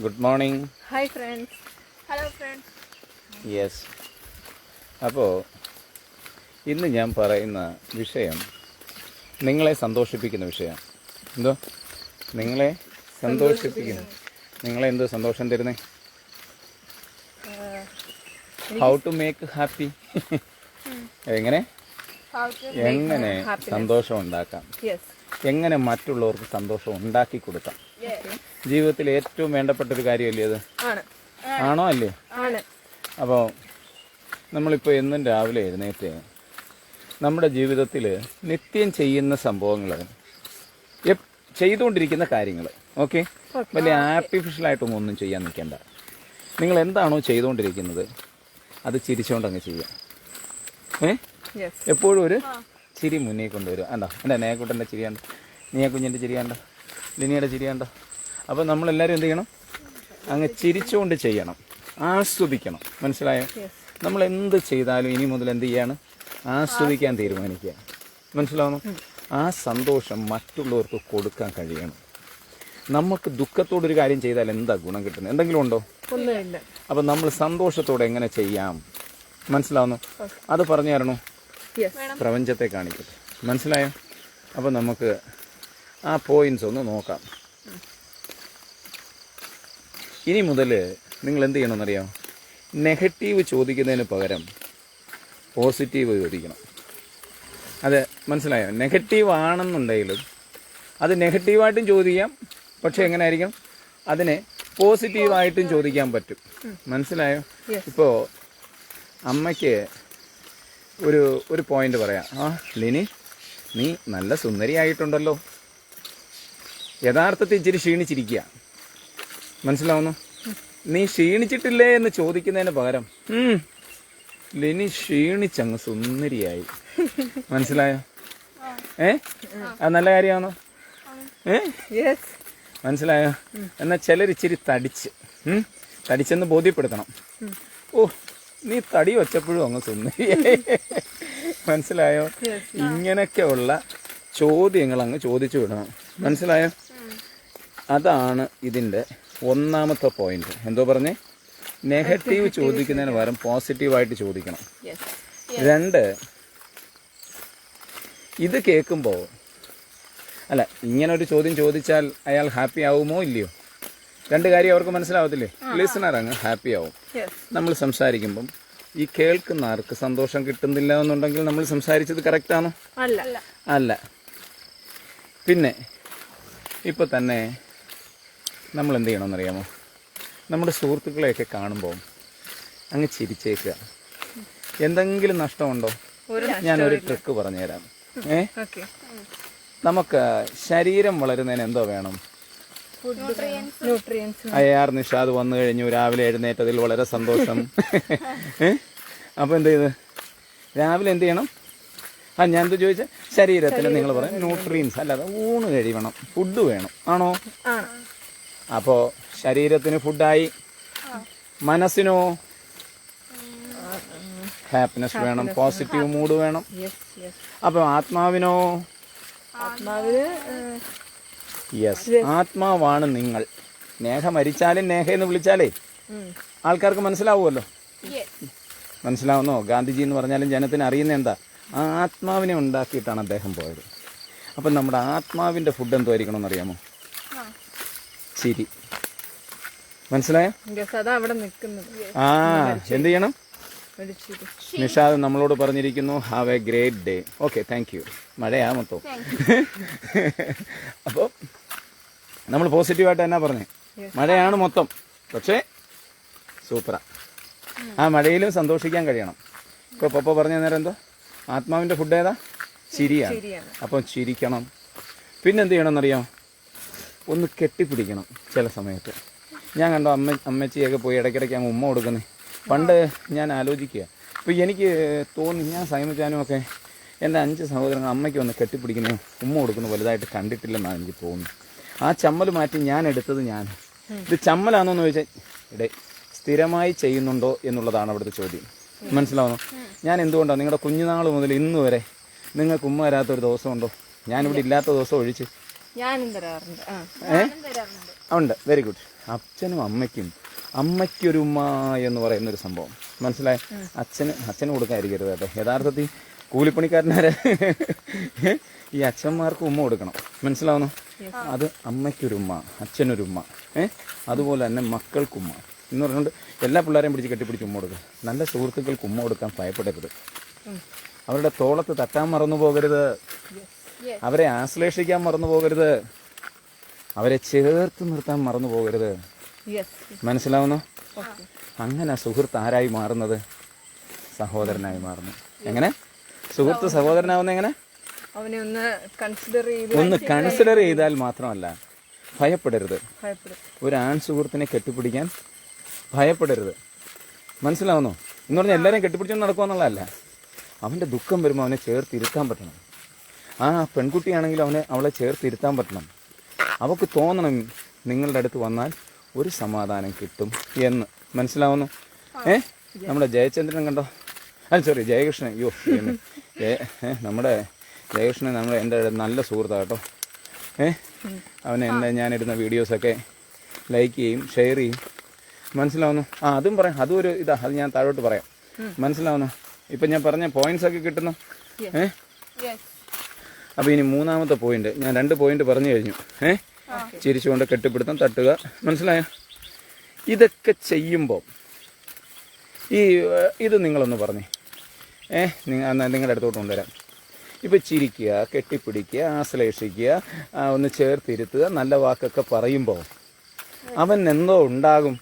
Good morning hi friends hello friends yes അപ്പോൾ ഇന്ന് ഞാൻ പറയുന്ന വിഷയം നിങ്ങളെ സന്തോഷിപ്പിക്കുന്ന വിഷയം. എന്തോ? നിങ്ങളെ സന്തോഷിപ്പിക്കുന്നു നിങ്ങളെ എന്തോ സന്തോഷം തരുന്നേ? ഹൗ ടു മേക്ക് ഹാപ്പി എങ്ങനെ? എങ്ങനെ സന്തോഷം ഉണ്ടാക്കാം? എങ്ങനെ മറ്റുള്ളവർക്ക് സന്തോഷം ഉണ്ടാക്കി കൊടുക്കാം? ജീവിതത്തിൽ ഏറ്റവും വേണ്ടപ്പെട്ട ഒരു കാര്യമല്ലേ അത്? ആണ്. അല്ലേ? അപ്പോൾ നമ്മളിപ്പോൾ എന്നും രാവിലെ എഴുന്നേറ്റ് നമ്മുടെ ജീവിതത്തിൽ നിത്യം ചെയ്യുന്ന സംഭവങ്ങൾ ചെയ്തുകൊണ്ടിരിക്കുന്ന കാര്യങ്ങൾ ഓക്കെ? വലിയ ആർട്ടിഫിഷ്യലായിട്ടൊന്നും ഒന്നും ചെയ്യാൻ നിൽക്കേണ്ട. നിങ്ങൾ എന്താണോ ചെയ്തുകൊണ്ടിരിക്കുന്നത് അത് ചിരിച്ചുകൊണ്ടങ്ങ് ചെയ്യാം ഏ? എപ്പോഴും ഒരു ചിരി മുന്നേ കൊണ്ടുവരും അണ്ടോ എന്റെ നേക്കുട്ടന്റെ ചിരിയാണ്ട. നീയ കുഞ്ഞിന്റെ ചിരിയാണ്ട. ലിനിയുടെ ചിരിയാണ്ട. അപ്പോൾ നമ്മളെല്ലാവരും എന്ത് ചെയ്യണം? അങ്ങ് ചിരിച്ചുകൊണ്ട് ചെയ്യണം. ആസ്വദിക്കണം. മനസ്സിലായോ? നമ്മൾ എന്ത് ചെയ്താലും ഇനി മുതൽ എന്ത് ചെയ്യാണ്? ആസ്വദിക്കാൻ തീരുമാനിക്കുക. മനസ്സിലാവുന്നു? ആ സന്തോഷം മറ്റുള്ളവർക്ക് കൊടുക്കാൻ കഴിയണം. നമുക്ക് ദുഃഖത്തോടൊരു കാര്യം ചെയ്താൽ എന്താ ഗുണം കിട്ടുന്നത്? എന്തെങ്കിലും ഉണ്ടോ? ഒന്നുമില്ല. അപ്പം നമ്മൾ സന്തോഷത്തോടെ എങ്ങനെ ചെയ്യാം? മനസ്സിലാവുന്നു? അത് പറഞ്ഞു തരണോ? പ്രപഞ്ചത്തെ കാണിക്കട്ടെ. മനസ്സിലായോ? അപ്പം നമുക്ക് ആ പോയിന്റ്സ് ഒന്ന് നോക്കാം. ഇനി മുതൽ നിങ്ങൾ എന്ത് ചെയ്യണമെന്നറിയാം നെഗറ്റീവ് ചോദിക്കുന്നതിന് പകരം പോസിറ്റീവ് ചോദിക്കണം. അത് മനസ്സിലായോ? നെഗറ്റീവ് ആണെന്നുണ്ടെങ്കിലും അത് നെഗറ്റീവായിട്ടും ചോദിക്കാം പക്ഷേ എങ്ങനെ ആയിരിക്കും അതിനെ പോസിറ്റീവായിട്ടും ചോദിക്കാൻ പറ്റും. മനസ്സിലായോ? ഇപ്പോൾ അമ്മയ്ക്ക് ഒരു ഒരു പോയിന്റ് പറയാം. ആ ലിനി നീ നല്ല സുന്ദരിയായിട്ടുണ്ടല്ലോ. യഥാർത്ഥത്തിൽ ഇച്ചിരി ക്ഷീണിച്ചിരിക്കുക മനസ്സിലാവുന്നു? നീ ക്ഷീണിച്ചിട്ടില്ലേ എന്ന് ചോദിക്കുന്നതിന് പകരം. "ഉം, ലിനി ക്ഷീണിച്ചങ്ങ് സുന്ദരിയായി. മനസ്സിലായോ? ഏ? അത് നല്ല കാര്യമാണോ? ഏ? മനസ്സിലായോ? എന്നാൽ ചിലരിച്ചിരി തടിച്ച്. തടിച്ചെന്ന് ബോധ്യപ്പെടുത്തണം. ഓ നീ തടി വച്ചപ്പോഴും അങ്ങ് സുന്ദരിയായി. മനസ്സിലായോ? ഇങ്ങനെയൊക്കെയുള്ള ചോദ്യങ്ങൾ അങ്ങ് ചോദിച്ചു വിടണം. മനസ്സിലായോ? അതാണ് ഇതിന്റെ ഒന്നാമത്തെ പോയിന്റ് എന്തോ പറഞ്ഞേ? നെഗറ്റീവ് ചോദിക്കുന്നതിന് പകരം പോസിറ്റീവായിട്ട് ചോദിക്കണം. രണ്ട് ഇത് കേൾക്കുമ്പോൾ അല്ല ഇങ്ങനെ ഒരു ചോദ്യം ചോദിച്ചാൽ അയാൾ ഹാപ്പി ആവുമോ ഇല്ലയോ? രണ്ട് കാര്യം അവർക്ക് മനസ്സിലാവത്തില്ലേ? ലിസണർ അങ്ങ് ഹാപ്പി ആവും. നമ്മൾ സംസാരിക്കുമ്പം ഈ കേൾക്കുന്ന ആർക്ക് സന്തോഷം കിട്ടുന്നില്ല എന്നുണ്ടെങ്കിൽ നമ്മൾ സംസാരിച്ചത് കറക്റ്റാണോ അല്ല. അല്ല. പിന്നെ ഇപ്പൊ തന്നെ നമ്മൾ എന്ത് ചെയ്യണമെന്നറിയാമോ നമ്മുടെ സുഹൃത്തുക്കളെയൊക്കെ കാണുമ്പോൾ അങ്ങ് ചിരിച്ചേക്കുക. എന്തെങ്കിലും നഷ്ടമുണ്ടോ? ഒരു ഞാനൊരു ട്രിക്ക് പറഞ്ഞുതരാം. ഏ? ഓക്കെ. നമുക്ക് ശരീരം വളരുന്നതിന് എന്തോ വേണം? ന്യൂട്രിയൻസ് അയാർ നിഷാദ് വന്നു കഴിഞ്ഞു. രാവിലെ എഴുന്നേറ്റതിൽ വളരെ സന്തോഷം. അപ്പൊ അപ്പോൾ എന്ത് ചെയ്ത്? രാവിലെ എന്ത് ചെയ്യണം? ആ ഞാൻ എന്ത് ചോദിച്ചാൽ ശരീരത്തിന് നിങ്ങൾ പറയും ന്യൂട്രിയൻസ് അല്ലാതെ ഊണ് കഴിയണം ഫുഡ് വേണം. ആണോ? ആണ്. അപ്പോൾ ശരീരത്തിന് ഫുഡായി മനസ്സിനോ ഹാപ്പിനെസ് വേണം പോസിറ്റീവ് മൂഡ് വേണം. അപ്പോൾ ആത്മാവിനോ? ആത്മാവിന് യെസ് ആത്മാവാണ് നിങ്ങൾ. നേഹ മരിച്ചാലും നേഹ എന്ന് വിളിച്ചാലേ ആൾക്കാർക്ക് മനസ്സിലാവുമല്ലോ? മനസ്സിലാവുന്നോ? ഗാന്ധിജി എന്ന് പറഞ്ഞാലും ജനത്തിന് അറിയുന്ന എന്താ? ആ ആത്മാവിനെ ഉണ്ടാക്കിയിട്ടാണ് അദ്ദേഹം പോയത്. അപ്പം നമ്മുടെ ആത്മാവിന്റെ ഫുഡ് എന്തോ ആയിരിക്കണം എന്നറിയാമോ ചിരി മനസ്സിലായോ? ആ എന്ത് ചെയ്യണം? നിഷാദ് നമ്മളോട് പറഞ്ഞിരിക്കുന്നു have a great day okay thank you മഴയാ മൊത്തം. അപ്പോൾ നമ്മൾ പോസിറ്റീവായിട്ട് എന്നാ പറഞ്ഞേ? മഴയാണ് മൊത്തം. പക്ഷേ സൂപ്പറാ. ആ മഴയിലും സന്തോഷിക്കാൻ കഴിയണം. ഇപ്പോൾ പപ്പ പറഞ്ഞ നേരം എന്തോ? ആത്മാവിന്റെ ഫുഡ് ഏതാ? ചിരിയാണ്. ചിരിയാണ്. അപ്പം ചിരിക്കണം. പിന്നെന്ത് ചെയ്യണമെന്നറിയാം? ഒന്ന് കെട്ടിപ്പിടിക്കണം ചില സമയത്ത്. ഞാൻ കണ്ടോ അമ്മ അമ്മച്ചിയൊക്കെ പോയി ഇടയ്ക്കിടയ്ക്ക് അങ്ങ് ഉമ്മ കൊടുക്കുന്നത് പണ്ട് ഞാൻ ആലോചിക്കുക. അപ്പോൾ എനിക്ക് തോന്നി ഞാൻ സൈമച്ചാനും ഒക്കെ എന്റെ അഞ്ച് സഹോദരങ്ങൾ അമ്മയ്ക്ക് വന്ന് കെട്ടിപ്പിടിക്കുന്നു ഉമ്മ കൊടുക്കുന്ന വലുതായിട്ട് കണ്ടിട്ടില്ലെന്നാണ് എനിക്ക് തോന്നുന്നത്. ആ ചമ്മൽ മാറ്റി ഞാൻ എടുത്തത് ഞാൻ. ഇത് ചമ്മലാണോന്ന് ചോദിച്ചാൽ ഇടേ സ്ഥിരമായി ചെയ്യുന്നുണ്ടോ എന്നുള്ളതാണ് അവിടുത്തെ ചോദ്യം. മനസ്സിലാവുന്നു? ഞാൻ എന്തുകൊണ്ടാണ് നിങ്ങളുടെ കുഞ്ഞുനാൾ മുതൽ ഇന്ന് വരെ നിങ്ങൾക്ക് ഉമ്മ വരാത്തൊരു ദിവസമുണ്ടോ? ഞാനിവിടെ ഇല്ലാത്ത ദിവസം ഒഴിച്ച് ഞാനും തരാറുണ്ട്. ഉണ്ട്. വെരി ഗുഡ് അച്ഛനും അമ്മയ്ക്കും അമ്മയ്ക്കൊരു ഉമ്മ എന്ന് പറയുന്ന ഒരു സംഭവം. മനസ്സിലായി? അച്ഛന് അച്ഛന് കൊടുക്കാതിരിക്കരുത് കേട്ടോ. യഥാർത്ഥത്തിൽ കൂലിപ്പണിക്കാരനാരെ ഈ അച്ഛന്മാർക്ക് ഉമ്മ കൊടുക്കണം. മനസ്സിലാവുന്നു? അത് അമ്മയ്ക്കൊരു ഉമ്മ അച്ഛനൊരു ഉമ്മ ഏ? അതുപോലെ തന്നെ മക്കൾക്കുമ്മ എന്ന് പറഞ്ഞുകൊണ്ട് എല്ലാ പിള്ളേരെയും പിടിച്ച് കെട്ടിപ്പിടിച്ച് ഉമ്മ കൊടുക്കുക. നല്ല സുഹൃത്തുക്കൾക്ക് ഉമ്മ കൊടുക്കാൻ ഭയപ്പെടരുത്. അവരുടെ തോളത്ത് തട്ടാൻ മറന്നു പോകരുത്. അവരെ ആശ്ലേഷിക്കാൻ മറന്നു പോകരുത്. അവരെ ചേർത്ത് നിർത്താൻ മറന്നു പോകരുത്. മനസ്സിലാവുന്നു? അങ്ങനെ സുഹൃത്ത് ആരായി മാറുന്നത്? സഹോദരനായി മാറുന്നു. എങ്ങനെ? സുഹൃത്ത് സഹോദരനാവുന്ന എങ്ങനെ? ഒന്ന് കൺസിഡർ ചെയ്താൽ മാത്രമല്ല ഭയപ്പെടരുത്. ഒരു ആൺ സുഹൃത്തിനെ കെട്ടിപ്പിടിക്കാൻ ഭയപ്പെടരുത്. മനസ്സിലാവുന്നു? എന്ന് പറഞ്ഞാൽ എല്ലാവരെയും കെട്ടിപ്പിടിച്ചോണ്ട് നടക്കുമെന്നുള്ളതല്ല. അവന്റെ ദുഃഖം വരുമ്പോൾ അവനെ ചേർത്തിരുത്താൻ പറ്റണം. ആ പെൺകുട്ടിയാണെങ്കിൽ അവനെ അവളെ ചേർത്തിരുത്താൻ പറ്റണം. അവൾക്ക് തോന്നണം നിങ്ങളുടെ അടുത്ത് വന്നാൽ ഒരു സമാധാനം കിട്ടും എന്ന്. മനസ്സിലാവുന്നു? ഏ? നമ്മുടെ ജയചന്ദ്രൻ കണ്ടോ? അല്ല സോറി ജയകൃഷ്ണൻ. യോ ജയ നമ്മുടെ ജയകൃഷ്ണൻ നമ്മുടെ എന്റെ നല്ല സുഹൃത്താണ് കേട്ടോ. ഏ? അവനെ എന്റെ ഞാനിടുന്ന വീഡിയോസൊക്കെ ലൈക്ക് ചെയ്യും ഷെയർ ചെയ്യും. മനസ്സിലാവുന്നു? ആ അതും പറയാം. അതും ഒരു ഇതാ അത് ഞാൻ താഴോട്ട് പറയാം. മനസ്സിലാവുന്നു? ഇപ്പം ഞാൻ പറഞ്ഞ പോയിന്റ്സ് ഒക്കെ കിട്ടുന്നു. ഏ? അപ്പോൾ ഇനി മൂന്നാമത്തെ പോയിന്റ് ഞാൻ രണ്ട് പോയിന്റ് പറഞ്ഞു കഴിഞ്ഞു. ഏ? ചിരിച്ചുകൊണ്ട് കെട്ടിപ്പിടുത്തം തട്ടുക. മനസ്സിലായോ? ഇതൊക്കെ ചെയ്യുമ്പോൾ ഈ ഏഹ്, ഇത് നിങ്ങളൊന്ന് പറഞ്ഞേ. ഏ നിങ്ങൾ നിങ്ങളുടെ അടുത്തോട്ട് കൊണ്ടുവരാം. ഇപ്പോൾ ചിരിക്കുക കെട്ടിപ്പിടിക്കുക ആശ്ലേഷിക്കുക ഒന്ന് ചേർത്തിരുത്തുക നല്ല വാക്കൊക്കെ പറയുമ്പോൾ അവൻ എന്തോ ഉണ്ടാകും?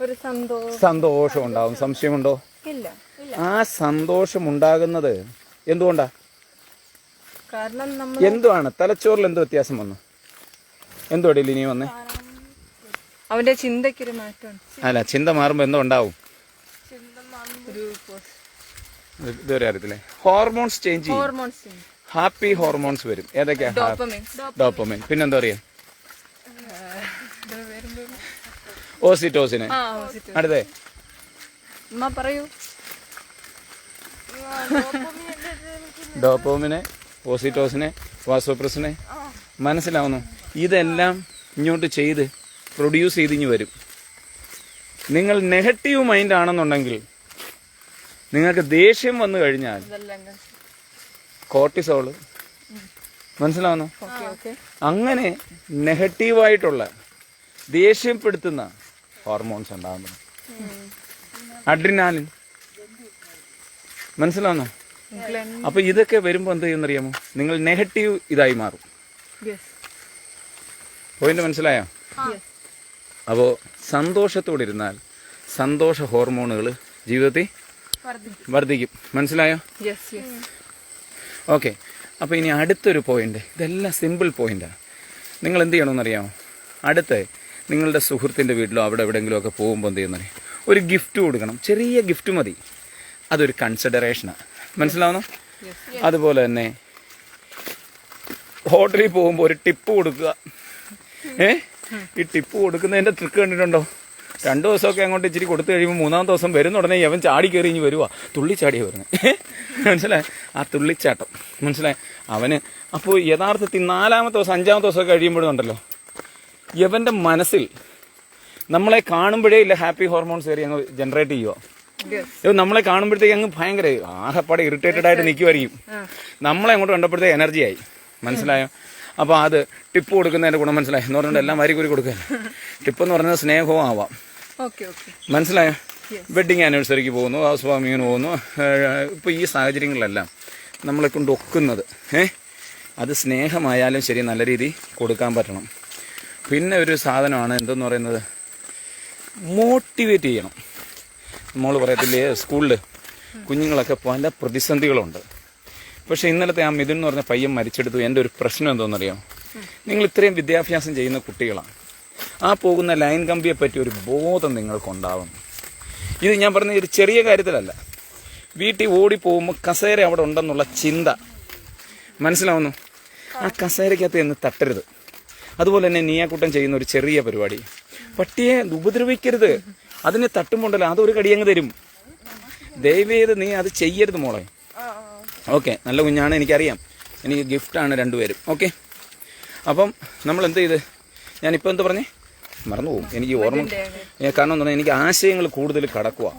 ഒരു സന്തോഷം ഉണ്ടാകും സംശയമുണ്ടോ? ആ സന്തോഷം ഉണ്ടാകുന്നത് എന്തുകൊണ്ടാ? കാരണം നമ്മൾ എന്തുവാണ്? തലച്ചോറിൽ എന്തോ വ്യത്യാസം വന്നു. എന്തോടെ ഇനി വന്നേ? അവന്റെ ചിന്തയ്ക്കൊരു മാറ്റം. അല്ല ചിന്ത മാറുമ്പോൾ എന്തോ ഉണ്ടാവും. ഒരു ഇതുവരെ അറിയത്തില്ലേ? ഹോർമോൺസ് ചേഞ്ച് ചെയ്യും. ഹോർമോൺസ് ഹാപ്പി ഹോർമോൺസ് വരും. ഏതൊക്കെയാ? ഡോപ്പമിൻ ഡോപ്പമിൻ പിന്നെന്താ പറയാ? ഓസിറ്റോസിന് ആ അടുത്തേ. അമ്മ പറയൂ. ഡോപ്പോമിനെ ഓസിറ്റോസിനെ വാസോപ്രസിനെ മനസ്സിലാവുന്നു. ഇതെല്ലാം ഇങ്ങോട്ട് ചെയ്ത് പ്രൊഡ്യൂസ് ചെയ്ത് വരും. നിങ്ങൾ നെഗറ്റീവ് മൈൻഡ് ആണെന്നുണ്ടെങ്കിൽ നിങ്ങൾക്ക് ദേഷ്യം വന്നു കഴിഞ്ഞാൽ. കോർട്ടിസോൾ മനസ്സിലാവുന്നു? അങ്ങനെ നെഗറ്റീവായിട്ടുള്ള ദേഷ്യപ്പെടുത്തുന്ന ഹോർമോൺസ് ഉണ്ടാകുന്നു. അഡ്രിനാലിൻ മനസ്സിലാവുന്നു? അപ്പൊ ഇതൊക്കെ വരുമ്പോൾ എന്ത് ചെയ്യുന്നറിയാമോ? നിങ്ങൾ നെഗറ്റീവ് ഇതായി മാറും. യെസ് പോയിന്റ് മനസ്സിലായോ? അപ്പോ അപ്പോൾ സന്തോഷത്തോടെ ഇരുന്നാൽ സന്തോഷ ഹോർമോണുകൾ ജീവിതത്തിൽ വർദ്ധിക്കും. മനസ്സിലായോ? യെസ് യെസ് ഓക്കെ അപ്പോൾ ഇനി അടുത്തൊരു പോയിന്റ് ഇതെല്ലാം സിമ്പിൾ പോയിന്റാണ് നിങ്ങൾ എന്ത് ചെയ്യണമെന്നറിയാമോ? അടുത്ത് നിങ്ങളുടെ സുഹൃത്തിന്റെ വീട്ടിലോ അവിടെ എവിടെയെങ്കിലും ഒക്കെ പോകുമ്പോൾ എന്ത് ചെയ്യുന്നറിയാം? ഒരു ഗിഫ്റ്റ് കൊടുക്കണം. ചെറിയ ഗിഫ്റ്റ് മതി. അതൊരു കൺസിഡറേഷനാണ് മനസ്സിലാവുന്നു? അതുപോലെ തന്നെ ഹോട്ടലിൽ പോകുമ്പോൾ ഒരു ടിപ്പ് കൊടുക്കുക. ഏ? ഈ ടിപ്പ് കൊടുക്കുന്നതിന്റെ ട്രിക്ക് കണ്ടിട്ടുണ്ടോ? രണ്ടു ദിവസമൊക്കെ അങ്ങോട്ട് ഇച്ചിരി കൊടുത്തു കഴിയുമ്പോൾ മൂന്നാം ദിവസം വരുന്ന ഉടനെ അവൻ ചാടി കയറി ഇനി വരുവാ. തുള്ളിച്ചാടിയാ വരുന്നത് മനസ്സിലായി? ആ തുള്ളിച്ചാട്ടം. മനസ്സിലായി? അവന് അപ്പോൾ യഥാർത്ഥത്തിൽ നാലാമത്തെ ദിവസം അഞ്ചാമത്തെ ദിവസം കഴിയുമ്പോഴുണ്ടല്ലോ യവന്റെ മനസ്സിൽ നമ്മളെ കാണുമ്പോഴേ ഇല്ല ഹാപ്പി ഹോർമോൺസ് കയറി അങ്ങ് ജനറേറ്റ് ചെയ്യുക ഇവൻ നമ്മളെ കാണുമ്പോഴത്തേക്ക് അങ്ങ് ഭയങ്കര ആകെപ്പാടെ ഇറിറ്റേറ്റഡ് ആയിട്ട് നിൽക്കുമായിരിക്കും നമ്മളെ അങ്ങോട്ട് കണ്ടപ്പോഴത്തേക്ക് എനർജി ആയി. മനസ്സിലായോ? അപ്പോൾ അത് ടിപ്പ് കൊടുക്കുന്നതിന്റെ ഗുണം മനസ്സിലായി? എന്ന് പറഞ്ഞാൽ എല്ലാം വാരി കൂരി കൊടുക്കുക. ടിപ്പ് എന്ന് പറഞ്ഞാൽ സ്നേഹവും ആവാം. മനസ്സിലായോ? വെഡിങ് ആനിവേഴ്സറിക്ക് പോകുന്നു ഹൗസ് വാമിങ്ങിന് പോകുന്നു. ഇപ്പോൾ ഈ സാഹചര്യങ്ങളിലെല്ലാം നമ്മളെ കൊണ്ട് ഒക്കുന്നത് ഏ അത് സ്നേഹമായാലും ശരി നല്ല രീതി കൊടുക്കാൻ പറ്റണം. പിന്നെ ഒരു സാധനമാണ് എന്തെന്ന് പറയുന്നത്? മോട്ടിവേറ്റ് ചെയ്യണം. നമ്മൾ പറയത്തില്ലേ സ്കൂളിൽ കുഞ്ഞുങ്ങളൊക്കെ പല പ്രതിസന്ധികളുണ്ട്. പക്ഷേ ഇന്നലത്തെ ആ മിഥുൻ എന്ന് പറഞ്ഞ പയ്യൻ മരിച്ചെടുത്തു. എന്റെ ഒരു പ്രശ്നം എന്തോന്നറിയോ? നിങ്ങൾ ഇത്രയും വിദ്യാഭ്യാസം ചെയ്യുന്ന കുട്ടികളാണ്. ആ പോകുന്ന ലൈൻ കമ്പിയെ പറ്റി ഒരു ബോധം നിങ്ങൾക്കുണ്ടാവും ഇത് ഞാൻ പറഞ്ഞ ഒരു ചെറിയ കാര്യത്തിലല്ല. വീട്ടിൽ ഓടി പോകുമ്പോൾ കസേര അവിടെ ഉണ്ടെന്നുള്ള ചിന്ത. മനസ്സിലാവുന്നു? ആ കസേരയ്ക്കകത്ത് എന്ന് തട്ടരുത്. അതുപോലെ തന്നെ നീയാക്കൂട്ടം ചെയ്യുന്ന ഒരു ചെറിയ പരിപാടി. പട്ടിയെ ഉപദ്രവിക്കരുത്. അതിനെ തട്ടുമ്പോണ്ടല്ലോ അതൊരു കടിയങ്ങ് തരും. ദയവേത് നീ അത് ചെയ്യരുത് മോളെ. ഓക്കെ നല്ല കുഞ്ഞാണ് എനിക്കറിയാം. എനിക്ക് ഗിഫ്റ്റാണ് രണ്ടുപേരും. ഓക്കെ. അപ്പം നമ്മൾ എന്ത് ചെയ്ത്? ഞാനിപ്പോൾ എന്ത് പറഞ്ഞേ? മറന്നു പോകും. എനിക്ക് ഓർമ്മ കാരണം എന്ന് പറഞ്ഞാൽ എനിക്ക് ആശയങ്ങൾ കൂടുതൽ കടക്കുക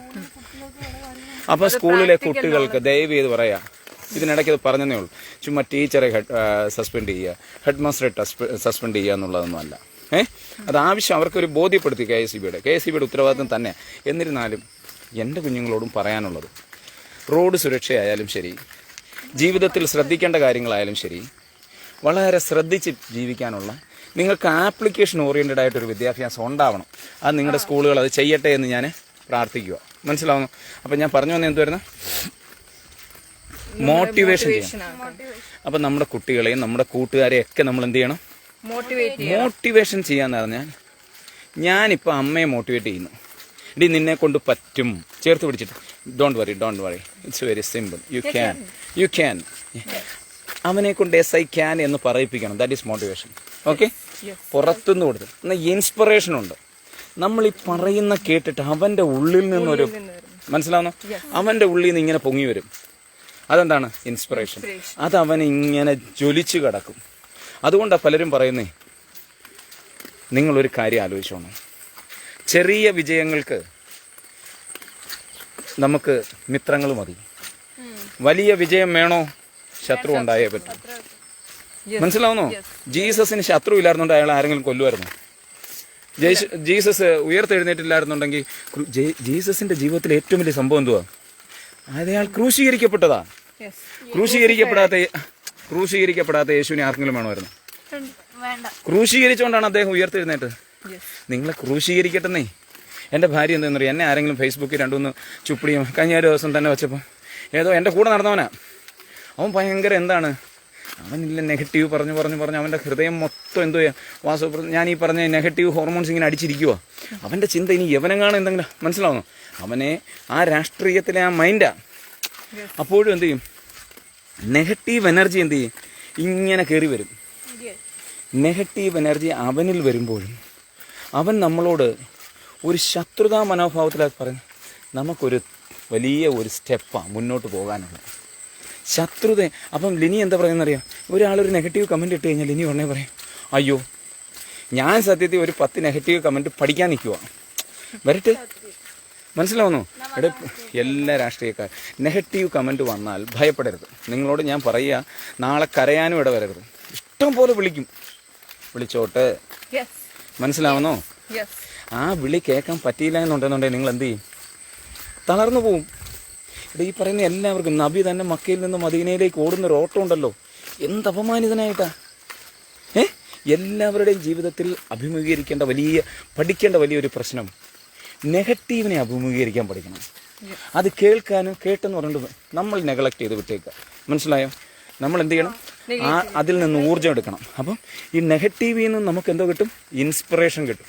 അപ്പം സ്കൂളിലെ കുട്ടികൾക്ക് ദയവ് ചെയ്ത് പറയാം. ഇതിനിടയ്ക്ക് അത് പറഞ്ഞതേ ഉള്ളൂ. ചുമ്മാ ടീച്ചറെ സസ്പെൻഡ് ചെയ്യുക. ഹെഡ് മാസ്റ്ററെ സസ്പെൻഡ് ചെയ്യുക എന്നുള്ളതൊന്നും അല്ല. ഏഹ് അത് ആവശ്യം അവർക്കൊരു ബോധ്യപ്പെടുത്തി കെ എസ് സി ബിയുടെ. കെ എസ് സി ബിയുടെ ഉത്തരവാദിത്വം തന്നെ. എന്നിരുന്നാലും എന്റെ കുഞ്ഞുങ്ങളോടും പറയാനുള്ളത് റോഡ് സുരക്ഷയായാലും ശരി ജീവിതത്തിൽ ശ്രദ്ധിക്കേണ്ട കാര്യങ്ങളായാലും ശരി വളരെ ശ്രദ്ധിച്ച് ജീവിക്കാനുള്ള നിങ്ങൾക്ക് ആപ്ലിക്കേഷൻ ഓറിയന്റഡ് ആയിട്ടൊരു വിദ്യാഭ്യാസം ഉണ്ടാവണം. അത് നിങ്ങളുടെ സ്കൂളുകൾ അത് ചെയ്യട്ടെ എന്ന് ഞാൻ പ്രാർത്ഥിക്കുക മനസ്സിലാവുന്നു? അപ്പം ഞാൻ പറഞ്ഞു വന്ന എന്തുവരുന്ന മോട്ടിവേഷൻ ചെയ്യണം. അപ്പം നമ്മുടെ കുട്ടികളെയും നമ്മുടെ കൂട്ടുകാരെയും ഒക്കെ നമ്മൾ എന്ത് ചെയ്യണം? മോട്ടിവേഷൻ ചെയ്യാന്ന് പറഞ്ഞാൽ ഞാനിപ്പോൾ അമ്മയെ മോട്ടിവേറ്റ് ചെയ്യുന്നു. ഇടി നിന്നെ കൊണ്ട് പറ്റും. ചേർത്ത് പിടിച്ചിട്ട്. Don't worry don't worry it's very simple you can you can അവനെ കൊണ്ട് എസ് ഐ ക്യാൻ എന്ന് പറയിപ്പിക്കണം. ദാറ്റ് ഈസ് മോട്ടിവേഷൻ ഓക്കെ പുറത്തുനിന്ന് കൊടുത്ത്. എന്നാൽ ഇൻസ്പിറേഷൻ ഉണ്ട്. നമ്മൾ ഈ പറയുന്ന കേട്ടിട്ട് അവന്റെ ഉള്ളിൽ നിന്നൊരു മനസ്സിലാവുന്നു? അവന്റെ ഉള്ളിൽ നിന്ന് ഇങ്ങനെ പൊങ്ങി വരും. അതെന്താണ്? ഇൻസ്പിറേഷൻ അത് അവൻ ഇങ്ങനെ ജ്വലിച്ചു കിടക്കും. അതുകൊണ്ടാണ് പലരും പറയുന്നേ നിങ്ങളൊരു കാര്യം ആലോചിച്ചോണം. ചെറിയ വിജയങ്ങൾക്ക് നമുക്ക് മിത്രങ്ങൾ മതി. വലിയ വിജയം വേണോ? ശത്രു ഉണ്ടായേ പറ്റൂ. മനസ്സിലാവുന്നോ? ജീസസിന് ശത്രു ഇല്ലായിരുന്നുണ്ട് അയാൾ ആരെങ്കിലും കൊല്ലുമായിരുന്നു? ജീസസ് ഉയർത്തെഴുന്നേറ്റില്ലായിരുന്നുണ്ടെങ്കിൽ ജീസസിന്റെ ജീവിതത്തിലെ ഏറ്റവും വലിയ സംഭവം എന്തുവാ? അയാൾ ക്രൂശീകരിക്കപ്പെട്ടതാ. ക്രൂശീകരിക്കപ്പെടാത്ത ക്രൂശീകരിക്കപ്പെടാത്ത യേശുവിനെ ആർക്കെങ്കിലും വേണമായിരുന്നു? ക്രൂശീകരിച്ചുകൊണ്ടാണ് അദ്ദേഹം ഉയർത്തെഴുന്നേറ്റത് യെസ് നിങ്ങളെ ക്രൂശീകരിക്കട്ടെന്നേ. എന്റെ ഭാര്യ എന്താ പറയുക എന്നെ ആരെങ്കിലും ഫേസ്ബുക്കിൽ രണ്ടുമൂന്ന് ചുപ്പിടിയും കഴിഞ്ഞ ഒരു ദിവസം തന്നെ വെച്ചപ്പോൾ ഏതോ എന്റെ കൂടെ നടന്നവനാ. അവൻ ഭയങ്കര എന്താണ്? അവനില്ല നെഗറ്റീവ് പറഞ്ഞു പറഞ്ഞു പറഞ്ഞു അവന്റെ ഹൃദയം മൊത്തം എന്തോ വാസു ഞാൻ ഈ പറഞ്ഞ നെഗറ്റീവ് ഹോർമോൺസ് ഇങ്ങനെ അടിച്ചിരിക്കുക അവന്റെ ചിന്ത ഇനി യവനങ്ങാണ് എന്തെങ്കിലും മനസ്സിലാവുന്നു? അവനെ ആ രാഷ്ട്രീയത്തിലെ ആ മൈൻഡാ അപ്പോഴും എന്ത് ചെയ്യും? നെഗറ്റീവ് എനർജി എന്ത് ചെയ്യും? ഇങ്ങനെ കയറി വരും. നെഗറ്റീവ് എനർജി അവനിൽ വരുമ്പോഴും അവൻ നമ്മളോട് ഒരു ശത്രുതാ മനോഭാവത്തിലാണ് പറയുന്നത്. നമുക്കൊരു വലിയ ഒരു സ്റ്റെപ്പാണ് മുന്നോട്ട് പോകാനുള്ളത് ശത്രുത അപ്പം ലിനി എന്താ പറയുന്നറിയാം? ഒരാളൊരു നെഗറ്റീവ് കമന്റ് ഇട്ട് കഴിഞ്ഞാൽ ലിനി ഉടനെ പറയും അയ്യോ ഞാൻ സത്യത്തിൽ ഒരു പത്ത് നെഗറ്റീവ് കമന്റ് പഠിക്കാൻ നിൽക്കുവാണ് വരട്ടെ. മനസ്സിലാവുന്നു? ഇവിടെ എല്ലാ രാഷ്ട്രീയക്കാർ നെഗറ്റീവ് കമന്റ് വന്നാൽ ഭയപ്പെടരുത്. നിങ്ങളോട് ഞാൻ പറയുക നാളെ കരയാനും ഇട വരരുത് ഇഷ്ടം പോലെ വിളിക്കും. വിളിച്ചോട്ട്. മനസ്സിലാവുന്നോ? ആ വിളി കേൾക്കാൻ പറ്റിയില്ല എന്നുണ്ടെന്നുണ്ടെങ്കിൽ നിങ്ങൾ എന്ത് ചെയ്യും? തളർന്നു പോവും. ഇവിടെ ഈ പറയുന്ന എല്ലാവർക്കും നബി തന്നെ മക്കയിൽ നിന്ന് മദീനയിലേക്ക് ഓടുന്ന ഒരു ഓട്ടം ഉണ്ടല്ലോ. എന്ത് അപമാനിതനായിട്ടാ? ഏ? എല്ലാവരുടെയും ജീവിതത്തിൽ അഭിമുഖീകരിക്കേണ്ട വലിയ പഠിക്കേണ്ട വലിയൊരു പ്രശ്നം. നെഗറ്റീവിനെ അഭിമുഖീകരിക്കാൻ പഠിക്കണം. അത് കേൾക്കാനും കേട്ടെന്ന് പറഞ്ഞിട്ട് നമ്മൾ നെഗ്ലക്ട് ചെയ്ത് വിട്ടേക്കുക. മനസ്സിലായോ? നമ്മൾ എന്ത് ചെയ്യണം? ആ അതിൽ നിന്ന് ഊർജം എടുക്കണം. അപ്പം ഈ നെഗറ്റീവിൽ നിന്ന് നമുക്ക് എന്തോ കിട്ടും? ഇൻസ്പിറേഷൻ കിട്ടും.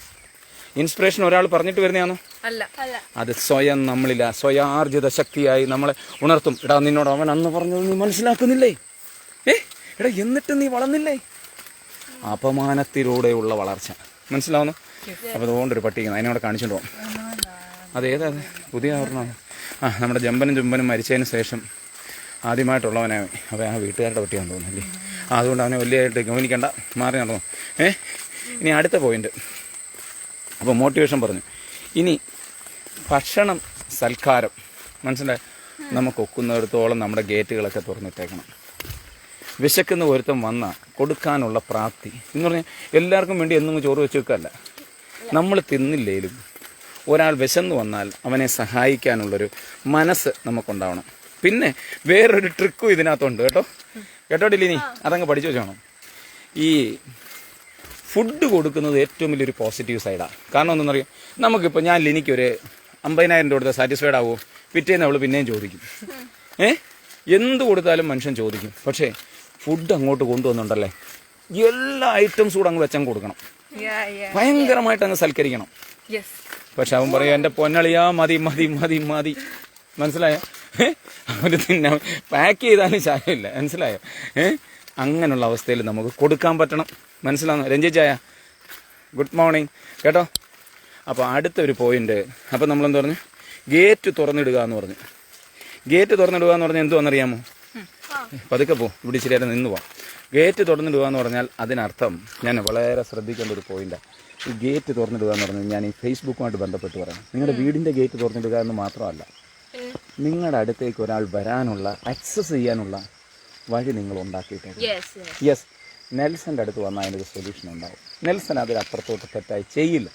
ഇൻസ്പിറേഷൻ ഒരാൾ പറഞ്ഞിട്ട് വരുന്നതാണോ? അല്ല. അല്ല അത് സ്വയം നമ്മളില്ല സ്വയാർജിത ശക്തിയായി നമ്മളെ ഉണർത്തും. ഇടാ നിന്നോട് അവൻ അന്ന് പറഞ്ഞത് നീ മനസ്സിലാക്കുന്നില്ലേ? ഏ എടാ എന്നിട്ട് നീ വളർന്നില്ലേ? അപമാനത്തിലൂടെയുള്ള വളർച്ച. മനസ്സിലാവുന്നു? അപ്പോൾ അതുകൊണ്ടൊരു പട്ടിക അതിനോട് കാണിച്ചിട്ട് പോകാം അതേതാ അത്? പുതിയ ആവരണമാണ് ആ നമ്മുടെ ജമ്പനും ജുമ്പനും മരിച്ചതിന് ശേഷം ആദ്യമായിട്ടുള്ളവനെ അപ്പോൾ ആ വീട്ടുകാരുടെ പട്ടിയാണെന്ന് തോന്നുന്നില്ലേ അതുകൊണ്ട് അവനെ വലിയതായിട്ട് ഗവനിക്കണ്ട മാറി നടന്നു. ഏ? ഇനി അടുത്ത പോയിന്റ് അപ്പോൾ മോട്ടിവേഷൻ പറഞ്ഞു. ഇനി ഭക്ഷണം സൽക്കാരം. മനസ്സിലായി? നമുക്ക് ഒക്കുന്നിടത്തോളം നമ്മുടെ ഗേറ്റുകളൊക്കെ തുറന്നിട്ടേക്കണം. വിശക്കുന്ന ഒരുത്തം വന്നാൽ കൊടുക്കാനുള്ള പ്രാപ്തി എന്ന് പറഞ്ഞാൽ എല്ലാവർക്കും വേണ്ടി എന്നും ചോറ് വെച്ച് വെക്കല്ല നമ്മൾ തിന്നില്ലേലും ഒരാൾ വിശന്നു വന്നാൽ അവനെ സഹായിക്കാനുള്ളൊരു മനസ്സ് നമുക്കുണ്ടാവണം. പിന്നെ വേറൊരു ട്രിക്കും ഇതിനകത്തുണ്ട് കേട്ടോ. കേട്ടോ ഡിലിനി? അതങ്ങ് പഠിച്ചു വെച്ചോണം ഈ ഫുഡ് കൊടുക്കുന്നത് ഏറ്റവും വലിയൊരു പോസിറ്റീവ് സൈഡാണ് കാരണം എന്തെന്നറിയാം? നമുക്കിപ്പോൾ ഞാൻ ലിനിക്കൊരു അമ്പതിനായിരം രൂപ കൊടുത്താൽ സാറ്റിസ്ഫൈഡ് ആവുമോ പിറ്റേന്ന് അവൾ പിന്നെയും ചോദിക്കും. ഏ? എന്ത് കൊടുത്താലും മനുഷ്യൻ ചോദിക്കും. പക്ഷേ ഫുഡ് അങ്ങോട്ട് കൊണ്ടുവന്നുണ്ടല്ലേ? എല്ലാ ഐറ്റംസും കൂടെ അങ്ങ് വെച്ചങ്ങ് കൊടുക്കണം. ഭയങ്കരമായിട്ട് അങ്ങ് സൽക്കരിക്കണം. പക്ഷെ അവൻ പറയും എന്റെ പൊന്നളിയാ മതി മതി മതി മതി. മനസ്സിലായോ? അവർ അവന് തിന്നാ പാക്ക് ചെയ്താലും ചായമില്ല മനസ്സിലായോ? ഏഹ് അങ്ങനെയുള്ള അവസ്ഥയിൽ നമുക്ക് കൊടുക്കാൻ പറ്റണം. മനസ്സിലാവുന്നു? രഞ്ജിച്ചായ ഗുഡ് മോർണിംഗ് കേട്ടോ? അപ്പോൾ അടുത്തൊരു പോയിന്റ് അപ്പോൾ നമ്മളെന്ത് പറഞ്ഞു? ഗേറ്റ് തുറന്നിടുക എന്ന് പറഞ്ഞു. ഗേറ്റ് തുറന്നിടുക എന്ന് പറഞ്ഞാൽ എന്തുവാണെന്നറിയാമോ? പതുക്കെ പോ. ഇവിടെ ഇച്ചിരി നേരം നിന്ന് പോവാം. ഗേറ്റ് തുറന്നിടുക എന്ന് പറഞ്ഞാൽ അതിനർത്ഥം ഞാൻ വളരെ ശ്രദ്ധിക്കേണ്ട ഒരു പോയിന്റാണ് ഈ ഗേറ്റ് തുറന്നിടുക എന്ന് പറഞ്ഞാൽ ഞാൻ ഈ ഫേസ്ബുക്കുമായിട്ട് ബന്ധപ്പെട്ട് പറയാം നിങ്ങളുടെ വീടിന്റെ ഗേറ്റ് തുറന്നിടുക എന്ന് മാത്രമല്ല നിങ്ങളുടെ അടുത്തേക്ക് ഒരാൾ വരാനുള്ള ആക്സസ് ചെയ്യാനുള്ള വഴി നിങ്ങൾ ഉണ്ടാക്കിയിട്ടുണ്ട്. യെസ് നെൽസന്റെ അടുത്ത് വന്നാൽ അതിനൊരു സൊല്യൂഷൻ ഉണ്ടാവും. നെൽസൺ അതിനപ്പുറത്തോട്ട് തെറ്റായി ചെയ്യില്ല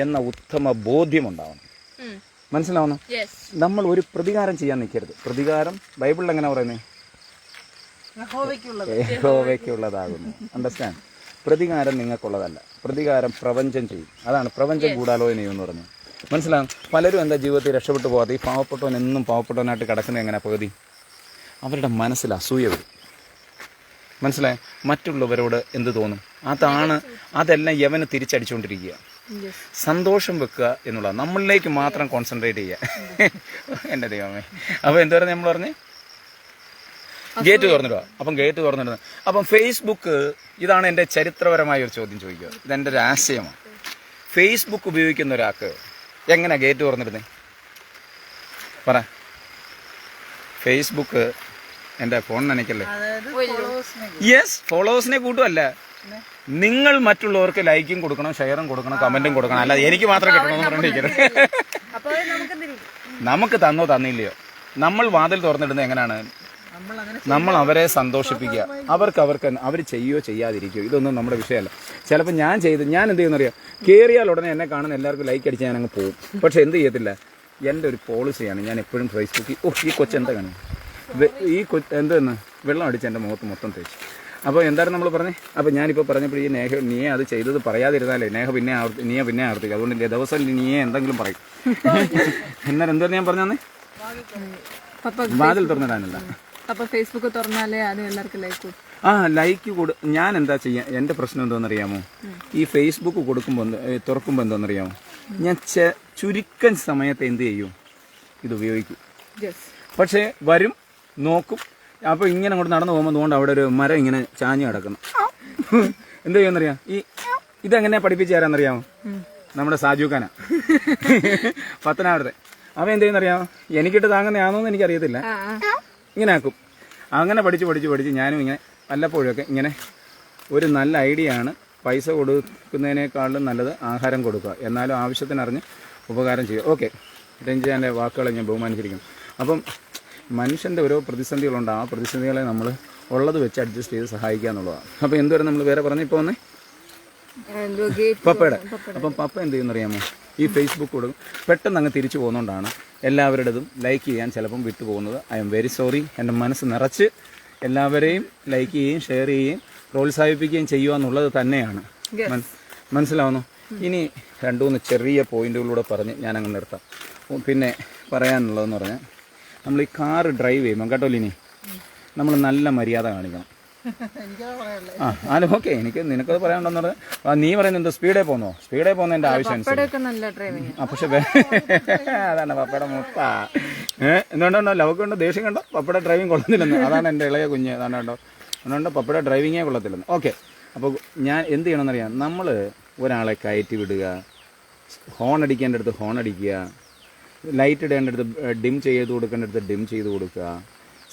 എന്ന ഉത്തമ ബോധ്യം ഉണ്ടാവണം. മനസ്സിലാവുന്നു? നമ്മൾ ഒരു പ്രതികാരം ചെയ്യാൻ നിൽക്കരുത്. പ്രതികാരം ബൈബിളിൽ എങ്ങനെ പറയുന്നത് യഹോവയ്ക്കുള്ളതാകുന്നു. അണ്ടർസ്റ്റാൻഡ് പ്രതികാരം നിങ്ങൾക്കുള്ളതല്ല. പ്രതികാരം പ്രപഞ്ചം ചെയ്യും. അതാണ് പ്രപഞ്ചം ഗൂഢാലോചനയും എന്ന് പറഞ്ഞു. മനസ്സിലാകും പലരും എന്താ ജീവിതത്തിൽ രക്ഷപ്പെട്ടു പോകാതെ ഈ പാവപ്പെട്ടവൻ എന്നും പാവപ്പെട്ടവനായിട്ട് കിടക്കുന്നത് എങ്ങനെ പകുതി? അവരുടെ മനസ്സിൽ അസൂയ വരും. മനസ്സിലായി? മറ്റുള്ളവരോട് എന്ത് തോന്നും? അതാണ് അതെല്ലാം യവന് തിരിച്ചടിച്ചുകൊണ്ടിരിക്കുക. സന്തോഷം വെക്കുക എന്നുള്ളത് നമ്മളിലേക്ക് മാത്രം കോൺസെൻട്രേറ്റ് ചെയ്യുക. എന്റെ ദൈവമേ. അപ്പോൾ എന്താ നമ്മൾ പറഞ്ഞേ? ഗേറ്റ് തുറന്നിടുക. അപ്പം ഗേറ്റ് തുറന്നിടുന്നു അപ്പം ഫേസ്ബുക്ക് ഇതാണ് എന്റെ ചരിത്രപരമായ ഒരു ചോദ്യം ചോദിക്കുക. ഇതെന്റെ ഒരു ആശയമാണ്. ഫേസ്ബുക്ക് ഉപയോഗിക്കുന്ന ഒരാൾക്ക് എങ്ങനെ ഗേറ്റ് തുറന്നിടുന്നത് പറ. ഫേസ്ബുക്ക് എന്റെ ഫോൺ നനയ്ക്കല്ലേ? യെസ് ഫോളോവേഴ്സിനെ കൂട്ടുമല്ല നിങ്ങൾ മറ്റുള്ളവർക്ക് ലൈക്കും കൊടുക്കണം ഷെയറും കൊടുക്കണം കമന്റും കൊടുക്കണം. അല്ലാതെ എനിക്ക് മാത്രം കിട്ടണമെന്ന് പറഞ്ഞിരിക്കരുത് നമുക്ക് തന്നോ തന്നില്ലയോ? നമ്മൾ വാതിൽ തുറന്നിടുന്നത് എങ്ങനെയാണ്? നമ്മൾ അവരെ സന്തോഷിപ്പിക്കുക. അവർക്ക് അവർക്ക് അവർ ചെയ്യോ ചെയ്യാതിരിക്കുകയോ ഇതൊന്നും നമ്മുടെ വിഷയമല്ല. ചിലപ്പോൾ ഞാൻ ചെയ്ത് ഞാൻ എന്ത് ചെയ്യുന്നറിയാം കയറിയാൽ ഉടനെ എന്നെ കാണുന്ന എല്ലാവർക്കും ലൈക്ക് അടിച്ച് ഞാൻ അങ്ങ് പോകും. പക്ഷെ എന്ത് ചെയ്യത്തില്ല? എന്റെ ഒരു പോളിസിയാണ് ഞാൻ എപ്പോഴും ഫേസ്ബുക്കിൽ ഓ ഈ കൊച്ചെന്താ കാണും ഈ കൊ എന്തെന്ന്? വെള്ളം അടിച്ച് എന്റെ മുഖത്ത് മൊത്തം തേച്ചു. അപ്പോൾ എന്താണ് നമ്മൾ പറഞ്ഞത് അപ്പോൾ ഞാനിപ്പോൾ പറഞ്ഞപ്പോൾ ഈ നേഹ നീയെ അത് ചെയ്തത് പറയാതിരുന്നാലേ നേഹ പിന്നെ ആവർത്തി നീയെ പിന്നെ ആവർത്തിക്കും. അതുകൊണ്ട് ദിവസം നീയെ എന്തെങ്കിലും പറയും. എന്നാലും എന്താ ഞാൻ പറഞ്ഞു വാതിൽ തുറന്നിടാനല്ല. അപ്പൊ ഫേസ്ബുക്ക് തുറന്നാലേ അത് എല്ലാവർക്കും ലൈക്ക് ആ ലൈക്ക് കൊടു ഞാൻ എന്താ ചെയ്യാ? എന്റെ പ്രശ്നം എന്താണെന്നറിയാമോ? ഈ ഫേസ്ബുക്ക് കൊടുക്കുമ്പോൾ തുറക്കുമ്പോൾ എന്താണെന്നറിയാമോ? ഞാൻ ചുരുക്കൻ ചുരുക്കം സമയത്ത് എന്ത് ചെയ്യും? ഇത് ഉപയോഗിക്കും. പക്ഷെ വരും നോക്കും. അപ്പോൾ ഇങ്ങനെ അങ്ങോട്ട് നടന്നു പോകുമ്പോൾ അതുകൊണ്ട് അവിടെ ഒരു മരം ഇങ്ങനെ ചാഞ്ഞു കിടക്കുന്നു? എന്ത് ചെയ്യുമെന്നറിയാം? ഈ ഇതെങ്ങനെ പഠിപ്പിച്ചു തരാമെന്നറിയാമോ? നമ്മുടെ സാജുഖാന പത്തനാപുരത്തെ. അവ എന്ത് ചെയ്യുന്നറിയാമോ എനിക്കിട്ട് താങ്ങുന്നതാണോന്ന് എനിക്കറിയത്തില്ല. ഇങ്ങനെ ആക്കും. അങ്ങനെ പഠിച്ച് പഠിച്ച് പഠിച്ച് ഞാനും ഇങ്ങനെ വല്ലപ്പോഴൊക്കെ ഇങ്ങനെ ഒരു നല്ല ഐഡിയ ആണ് പൈസ കൊടുക്കുന്നതിനേക്കാളും നല്ലത് ആഹാരം കൊടുക്കുക. എന്നാലും ആവശ്യത്തിനറിഞ്ഞ് ഉപകാരം ചെയ്യുക. ഓക്കെ. രഞ്ജിയാന്റെ വാക്കുകളെ ഞാൻ ബഹുമാനിച്ചിരിക്കുന്നു. അപ്പം മനുഷ്യന്റെ ഓരോ പ്രതിസന്ധികളുണ്ട്. ആ പ്രതിസന്ധികളെ നമ്മൾ ഉള്ളത് വെച്ച് അഡ്ജസ്റ്റ് ചെയ്ത് സഹായിക്കുക എന്നുള്ളതാണ്. അപ്പോൾ എന്തുവരെ നമ്മൾ വേറെ പറഞ്ഞു? ഇപ്പോൾ വന്നേ? പപ്പയുടെ. അപ്പം പപ്പ എന്ത് ചെയ്യുന്നറിയാമോ? ഈ ഫേസ്ബുക്ക് കൊടുക്കും. പെട്ടെന്ന് അങ്ങ് തിരിച്ചു പോകുന്നതുകൊണ്ടാണ് എല്ലാവരുടേതും ലൈക്ക് ചെയ്യാൻ ചിലപ്പം വിട്ടുപോകുന്നത്. ഐ എം വെരി സോറി എന്റെ മനസ്സ് നിറച്ച് എല്ലാവരെയും ലൈക്ക് ചെയ്യുകയും ഷെയർ ചെയ്യുകയും പ്രോത്സാഹിപ്പിക്കുകയും ചെയ്യുക എന്നുള്ളത് തന്നെയാണ്. മനസ്സിലാവുന്നു? ഇനി രണ്ടു മൂന്ന് ചെറിയ പോയിന്റുകളിലൂടെ പറഞ്ഞ് ഞാൻ അങ്ങ് നിർത്താം പിന്നെ പറയാനുള്ളതെന്ന് പറഞ്ഞാൽ നമ്മൾ ഈ കാറ് ഡ്രൈവ് ചെയ്യുമ്പോൾ കേട്ടോ ലിനി നമ്മൾ നല്ല മര്യാദ കാണിക്കണം. ആ അല്ല ഓക്കെ എനിക്ക് നിനക്കത് പറയാനുണ്ടെന്ന് പറഞ്ഞാൽ നീ പറയുന്നത് എന്താ സ്പീഡേ പോന്നോ? സ്പീഡേ പോകുന്നതിന്റെ ആവശ്യം അനുസരിച്ച് ആ. പക്ഷെ അതാണ് പപ്പയുടെ മുത്ത ഏഹ് എന്തുകൊണ്ടോ ലവ് കണ്ടോ ദേഷ്യം കണ്ടോ? പപ്പയുടെ ഡ്രൈവിംഗ് കൊള്ളത്തില്ലെന്ന്. അതാണ് എന്റെ ഇളയ കുഞ്ഞ് അതാണ് കേട്ടോ അതുകൊണ്ട് പപ്പയുടെ ഡ്രൈവിങ്ങേ കൊള്ളത്തില്ലെന്ന്. ഓക്കെ അപ്പോൾ ഞാൻ എന്ത് ചെയ്യണമെന്നറിയാം? നമ്മൾ ഒരാളെ കയറ്റി വിടുക ഹോൺ അടിക്കേണ്ട അടുത്ത് ഹോൺ അടിക്കുക ലൈറ്റ് ഇടേണ്ട അടുത്ത് ഡിം ചെയ്ത് കൊടുക്കേണ്ട അടുത്ത് ഡിം ചെയ്ത് കൊടുക്കുക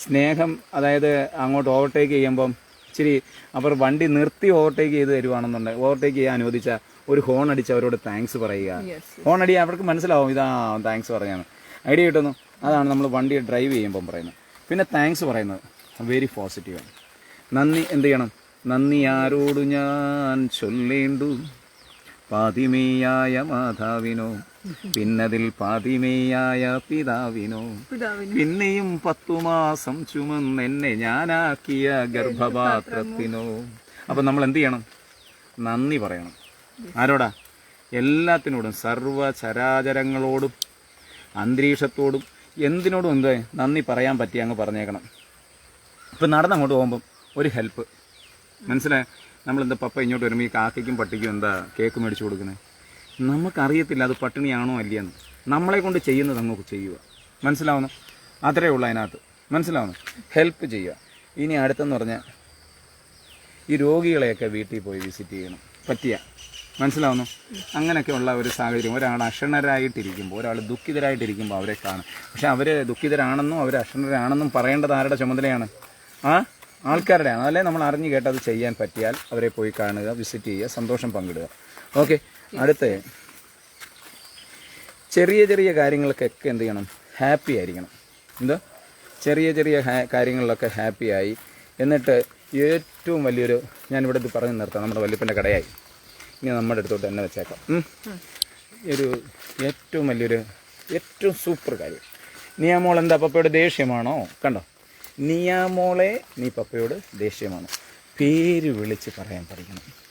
സ്നേഹം അതായത് അങ്ങോട്ട് ഓവർടേക്ക് ചെയ്യുമ്പം ഇച്ചിരി അവർ വണ്ടി നിർത്തി ഓവർടേക്ക് ചെയ്ത് തരുവാണെന്നുണ്ടെങ്കിൽ ഓവർടേക്ക് ചെയ്യാൻ അനുവദിച്ച ഒരു ഹോൺ അടിച്ച് അവരോട് താങ്ക്സ് പറയുക. ഹോൺ അടി അവർക്ക് മനസ്സിലാവും ഇതാ താങ്ക്സ് പറയാണ് ഐഡിയ കിട്ടുന്നു. അതാണ് നമ്മൾ വണ്ടി ഡ്രൈവ് ചെയ്യുമ്പം പറയുന്നത്. പിന്നെ താങ്ക്സ് പറയുന്നത് വെരി പോസിറ്റീവാണ് നന്ദി എന്ത് ചെയ്യണം? നന്ദി ആരോട് ഞാൻ ചൊല്ലേണ്ടു? പാതിമേയായ മാതാവിനോ പിന്നതിൽ പാതിമേയായ പിതാവിനോ പിന്നെയും പത്തു മാസം ചുമന്ന് എന്നെ ഞാനാക്കിയ ഗർഭപാത്രത്തിനോ. അപ്പൊ നമ്മൾ എന്ത് ചെയ്യണം? നന്ദി പറയണം. ആരോടാ? എല്ലാത്തിനോടും സർവ ചരാചരങ്ങളോടും അന്തരീക്ഷത്തോടും എന്തിനോടും എന്ത് നന്ദി പറയാൻ പറ്റി അങ്ങ് പറഞ്ഞേക്കണം. ഇപ്പം നടന്നങ്ങോട്ട് പോകുമ്പം ഒരു ഹെൽപ്പ് മനസ്സിലായി? നമ്മളെന്താ പപ്പ ഇങ്ങോട്ട് വരുമ്പോൾ ഈ കാക്കയ്ക്കും പട്ടിക്കും എന്താ കേക്ക് മേടിച്ചു കൊടുക്കുന്നത് നമുക്കറിയത്തില്ല അത് പട്ടിണിയാണോ അല്ലയെന്ന്. നമ്മളെ കൊണ്ട് ചെയ്യുന്നത് അങ്ങ് ചെയ്യുക. മനസ്സിലാവുന്നു? അത്രേ ഉള്ളൂ അതിനകത്ത്. മനസ്സിലാവുന്നു? ഹെൽപ്പ് ചെയ്യുക. ഇനി അടുത്തെന്ന് പറഞ്ഞാൽ ഈ രോഗികളെയൊക്കെ വീട്ടിൽ പോയി വിസിറ്റ് ചെയ്യണം. പറ്റിയ. മനസ്സിലാവുന്നു? അങ്ങനെയൊക്കെയുള്ള ഒരു സാഹചര്യം. ഒരാൾ അക്ഷണരായിട്ടിരിക്കുമ്പോൾ ഒരാൾ ദുഃഖിതരായിട്ടിരിക്കുമ്പോൾ അവരെ കാണും. പക്ഷെ അവർ ദുഃഖിതരാണെന്നും അവർ അക്ഷണരാണെന്നും പറയേണ്ടത് ആരുടെ ചുമതലയാണ്? ആ? ആൾക്കാരുടെയാണ്. അതല്ലേ നമ്മൾ അറിഞ്ഞു കേട്ടത് ചെയ്യാൻ പറ്റിയാൽ അവരെ പോയി കാണുക വിസിറ്റ് ചെയ്യുക സന്തോഷം പങ്കിടുക. ഓക്കെ അടുത്ത്. ചെറിയ ചെറിയ കാര്യങ്ങൾക്കൊക്കെ എന്ത് ചെയ്യണം? ഹാപ്പി ആയിരിക്കണം. എന്താ? ചെറിയ ചെറിയ കാര്യങ്ങളിലൊക്കെ ഹാപ്പിയായി എന്നിട്ട് ഏറ്റവും വലിയൊരു ഞാനിവിടെ ഇത് പറഞ്ഞു നിർത്താം. നമ്മുടെ വല്യപ്പന്റെ കടയായി. ഇനി നമ്മുടെ അടുത്തോട്ട് തന്നെ വെച്ചേക്കാം. ഒരു ഏറ്റവും വലിയൊരു ഏറ്റവും സൂപ്പർ കാര്യം. നിയാമോൾ എന്താ പപ്പയോട് ദേഷ്യമാണോ? കണ്ടോ? നിയാമോളെ നീ പപ്പയോട് ദേഷ്യമാണോ? പേര് വിളിച്ച് പറയാൻ പഠിക്കണം.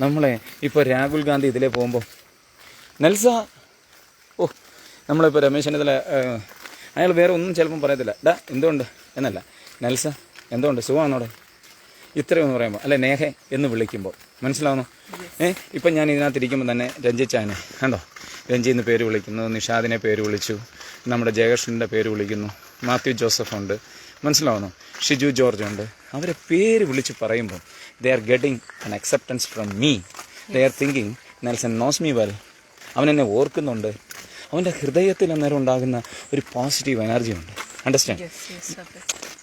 നമ്മളെ ഇപ്പോൾ രാഹുൽ ഗാന്ധി ഇതിലേ പോകുമ്പോൾ നെൽസ ഓ നമ്മളിപ്പോൾ രമേശ് ചെന്നിത്തല അയാൾ വേറെ ഒന്നും ചിലപ്പം പറയത്തില്ല. ഡാ എന്തുകൊണ്ട്? എന്നല്ല. നെൽസ എന്തുകൊണ്ട്? സുഖമാണോടെ? ഇത്രയൊന്ന് പറയുമ്പോൾ അല്ലെ നേഹെ എന്ന് വിളിക്കുമ്പോൾ മനസ്സിലാവുന്നു? ഏ ഇപ്പം ഞാൻ ഇതിനകത്ത് ഇരിക്കുമ്പോൾ തന്നെ രഞ്ജിച്ചാനെ കണ്ടോ? രഞ്ജി എന്ന് പേര് വിളിക്കുന്നു നിഷാദിനെ പേര് വിളിച്ചു നമ്മുടെ ജയകൃഷ്ണന്റെ പേര് വിളിക്കുന്നു മാത്യു ജോസഫ് ഉണ്ട് മനസ്സിലാവുന്നു? ഷിജു ജോർജ് ഉണ്ട് അവരെ പേര് വിളിച്ച് പറയുമ്പോൾ they are getting an acceptance from me they are thinking Nelson knows me well അവൻ എന്നെ ഓർക്കുന്നുണ്ട്. അവന്റെ ഹൃദയത്തിൽ അന്നേരം ഉണ്ടാകുന്ന ഒരു പോസിറ്റീവ് എനർജി ഉണ്ട്. അണ്ടർസ്റ്റാൻഡ്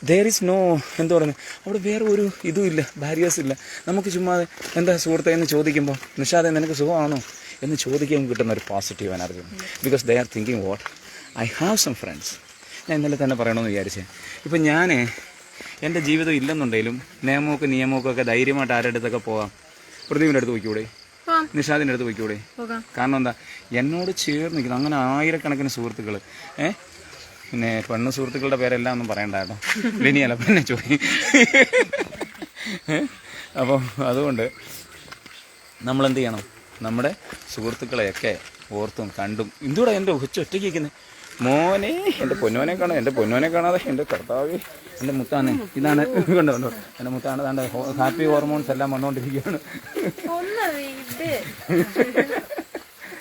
ദർ ഈസ് നോ എന്താ പറയുന്നത്? അവിടെ വേറെ ഒരു ഇതും ഇല്ല ബാരിയേഴ്സ് ഇല്ല. നമുക്ക് ചുമ്മാ എന്താ സുഹൃത്തെ എന്ന് ചോദിക്കുമ്പോൾ നിഷാദെ നിനക്ക് സുഖമാണോ? എന്ന് ചോദിക്കാൻ കിട്ടുന്ന ഒരു positive energy because they are thinking what I have some friends ഞാൻ ഇന്നലെ തന്നെ പറയണമെന്ന് വിചാരിച്ചേ. ഇപ്പം ഞാൻ എന്റെ ജീവിതം ഇല്ലെന്നുണ്ടെങ്കിലും നിയമമൊക്കെ നിയമമൊക്കെ ഒക്കെ ധൈര്യമായിട്ട് ആരുടെ അടുത്തൊക്കെ പോകാം പ്രദീപിന്റെ അടുത്ത് പോയിക്കൂടെ? നിഷാദിന്റെ അടുത്ത് പോയിക്കൂടെ? കാരണം എന്താ? എന്നോട് ചേർന്ന് നിൽക്കുന്നു അങ്ങനെ ആയിരക്കണക്കിന് സുഹൃത്തുക്കൾ ഏ? പിന്നെ പെണ്ണ് സുഹൃത്തുക്കളുടെ പേരെല്ലാം ഒന്നും പറയണ്ട കേട്ടോ. ലിനിയല്ല പിന്നെ ചോദി. അപ്പോൾ അതുകൊണ്ട് നമ്മൾ എന്ത് ചെയ്യണം? നമ്മുടെ സുഹൃത്തുക്കളെയൊക്കെ ഓർത്തും കണ്ടും. എന്തുകൂടെ എന്റെ ഉച്ച ഒറ്റയ്ക്ക് ഇരിക്കുന്നത് മോനെ എന്റെ പൊന്നോനെ കാണാം എന്റെ പൊന്നോനെ കാണാതെ എന്റെ കർത്താവ്. എന്റെ മുത്താണ് ഇതാണ് കണ്ടോ കണ്ടോ എന്റെ മുത്താണ് താണ്ട് ഹാപ്പി ഹോർമോൺസ് എല്ലാം വന്നുകൊണ്ടിരിക്കുകയാണ്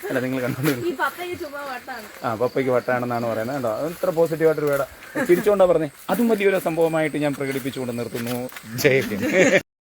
അല്ല നിങ്ങൾ കണ്ടോണ്ട് ആ പപ്പയ്ക്ക് വട്ടാണെന്നാണ് പറയുന്നത് കേട്ടോ അത് ഇത്ര പോസിറ്റീവായിട്ടൊരു വേട. തിരിച്ചുകൊണ്ടാ പറഞ്ഞേ അതും വലിയൊരു സംഭവമായിട്ട് ഞാൻ പ്രകടിപ്പിച്ചുകൊണ്ട് നിർത്തുന്നു. ജയത്തിന്